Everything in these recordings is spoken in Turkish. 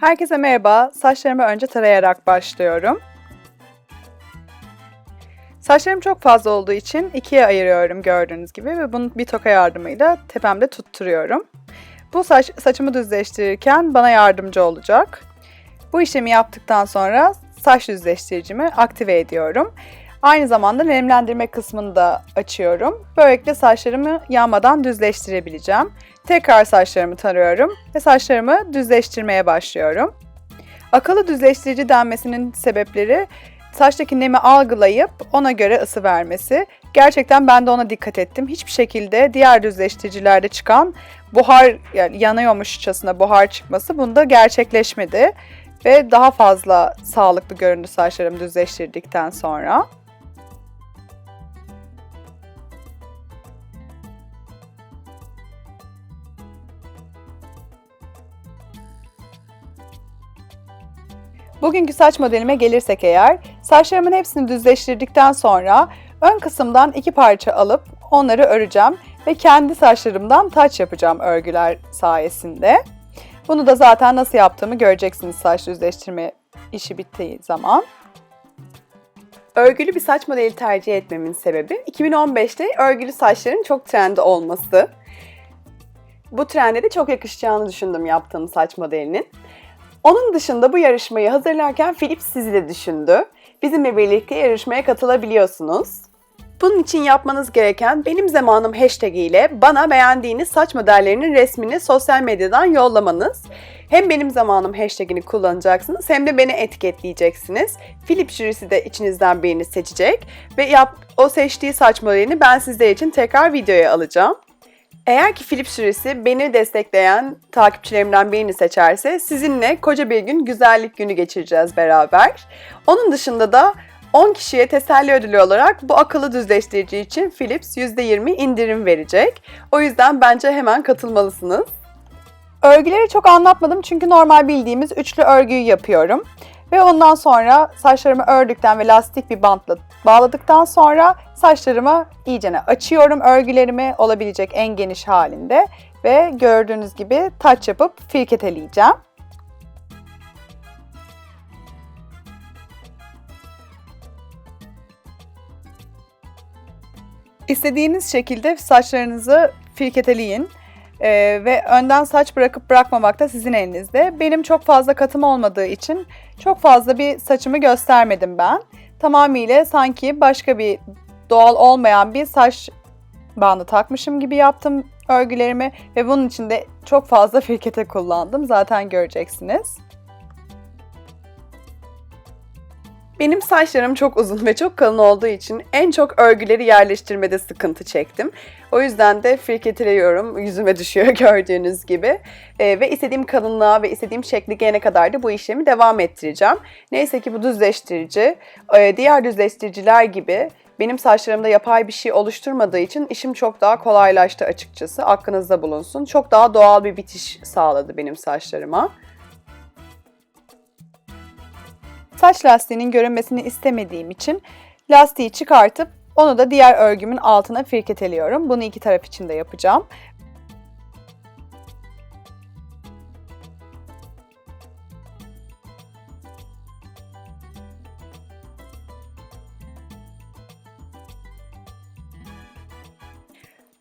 Herkese merhaba. Saçlarımı önce tarayarak başlıyorum. Saçlarım çok fazla olduğu için ikiye ayırıyorum gördüğünüz gibi ve bunu bir toka yardımıyla tepemde tutturuyorum. Bu saç, saçımı düzleştirirken bana yardımcı olacak. Bu işlemi yaptıktan sonra saç düzleştiricimi aktive ediyorum. Aynı zamanda nemlendirme kısmını da açıyorum. Böylelikle saçlarımı yanmadan düzleştirebileceğim. Tekrar saçlarımı tarıyorum ve saçlarımı düzleştirmeye başlıyorum. Akıllı düzleştirici denmesinin sebepleri saçtaki nemi algılayıp ona göre ısı vermesi. Gerçekten ben de ona dikkat ettim. Hiçbir şekilde diğer düzleştiricilerde çıkan buhar yani yanıyormuşçasına buhar çıkması bunda gerçekleşmedi ve daha fazla sağlıklı göründü saçlarımı düzleştirdikten sonra. Bugünkü saç modelime gelirsek eğer, saçlarımın hepsini düzleştirdikten sonra ön kısımdan iki parça alıp onları öreceğim ve kendi saçlarımdan taç yapacağım örgüler sayesinde. Bunu da zaten nasıl yaptığımı göreceksiniz saç düzleştirme işi bittiği zaman. Örgülü bir saç modeli tercih etmemin sebebi 2015'te örgülü saçların çok trendi olması. Bu trende de çok yakışacağını düşündüm yaptığım saç modelinin. Onun dışında bu yarışmayı hazırlarken Philips sizi de düşündü. Bizimle birlikte yarışmaya katılabiliyorsunuz. Bunun için yapmanız gereken benim zamanım hashtag ile bana beğendiğiniz saç modellerinin resmini sosyal medyadan yollamanız. Hem benim zamanım hashtagini kullanacaksınız hem de beni etiketleyeceksiniz. Philips jürisi de içinizden birini seçecek ve yap, o seçtiği saç modelini ben sizler için tekrar videoya alacağım. Eğer ki Philips jürisi beni destekleyen takipçilerimden birini seçerse sizinle koca bir gün güzellik günü geçireceğiz beraber. Onun dışında da 10 kişiye teselli ödülü olarak bu akıllı düzleştirici için Philips %20 indirim verecek. O yüzden bence hemen katılmalısınız. Örgüleri çok anlatmadım çünkü normal bildiğimiz üçlü örgüyü yapıyorum. Ve ondan sonra saçlarımı ördükten ve lastik bir bantla bağladıktan sonra saçlarımı iyicene açıyorum örgülerimi olabilecek en geniş halinde ve gördüğünüz gibi taç yapıp firketeleyeceğim. İstediğiniz şekilde saçlarınızı firketeleyin. Ee, ve önden saç bırakıp bırakmamak da sizin elinizde. Benim çok fazla katım olmadığı için çok fazla bir saçımı göstermedim ben. Tamamıyla sanki başka bir doğal olmayan bir saç bandı takmışım gibi yaptım örgülerimi ve bunun için de çok fazla firkete kullandım. Zaten göreceksiniz. Benim saçlarım çok uzun ve çok kalın olduğu için en çok örgüleri yerleştirmede sıkıntı çektim. O yüzden de firketeliyorum, yüzüme düşüyor gördüğünüz gibi. Ee, ve istediğim kalınlığa ve istediğim şekli gelene kadar da bu işlemi devam ettireceğim. Neyse ki bu düzleştirici, e, diğer düzleştiriciler gibi benim saçlarımda yapay bir şey oluşturmadığı için işim çok daha kolaylaştı açıkçası. Aklınızda bulunsun. Çok daha doğal bir bitiş sağladı benim saçlarıma. Saç lastiğinin görünmesini istemediğim için lastiği çıkartıp onu da diğer örgümün altına firketeliyorum. Bunu iki taraf için de yapacağım.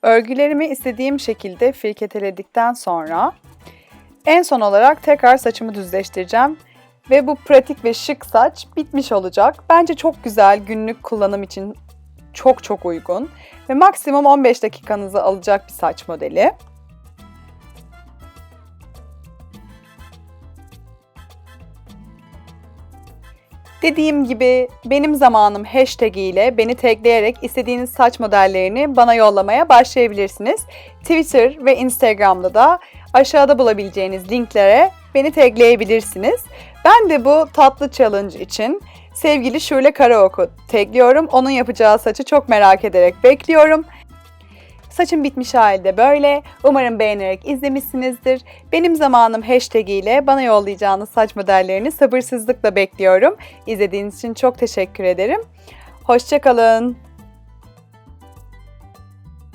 Örgülerimi istediğim şekilde firketeledikten sonra en son olarak tekrar saçımı düzleştireceğim ve bu pratik ve şık saç bitmiş olacak. Bence çok güzel günlük kullanım için çok çok uygun ve maksimum 15 dakikanızı alacak bir saç modeli. Dediğim gibi benim zamanım hashtag ile beni tagleyerek istediğiniz saç modellerini bana yollamaya başlayabilirsiniz. Twitter ve Instagram'da da aşağıda bulabileceğiniz linklere beni tagleyebilirsiniz. Ben de bu tatlı challenge için sevgili Şule Karaok'u tagliyorum. Onun yapacağı saçı çok merak ederek bekliyorum. Saçım bitmiş halde böyle. Umarım beğenerek izlemişsinizdir. Benim zamanım hashtag ile bana yollayacağınız saç modellerini sabırsızlıkla bekliyorum. İzlediğiniz için çok teşekkür ederim. Hoşçakalın.